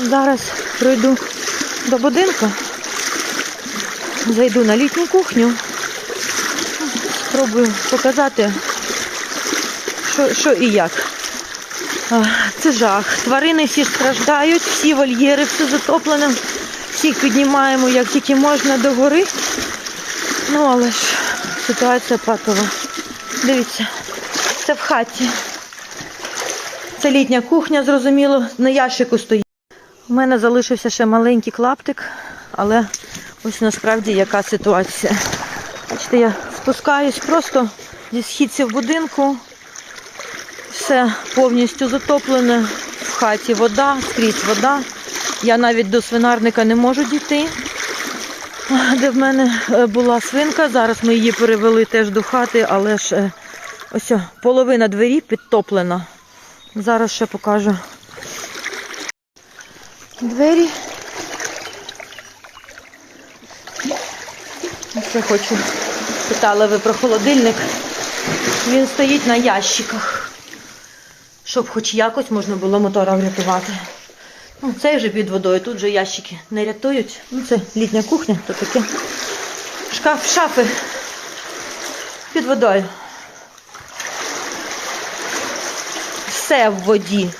Зараз пройду до будинку, зайду на літню кухню, спробую показати, що, що і як. Це жах. Тварини всі страждають, всі вольєри, все затоплено. Всіх піднімаємо як тільки можна до гори. Ну, але ж ситуація патова. Дивіться, це в хаті. Це літня кухня, зрозуміло, на ящику стоїть. У мене залишився ще маленький клаптик, але ось насправді яка ситуація. Бачите, я спускаюсь просто зі східців будинку. Все повністю затоплене. В хаті вода, скрізь вода. Я навіть до свинарника не можу дійти, де в мене е, була свинка. Зараз ми її перевели теж до хати, але ж е, ось половина двері підтоплена. Зараз ще покажу. Двері. Ось хочу. Питали ви про холодильник. Він стоїть на ящиках, щоб хоч якось можна було мотора врятувати. Ну, цей вже під водою, тут же ящики не рятують. Ну, це літня кухня, то таке. Шкаф, шафи під водою. Все в воді.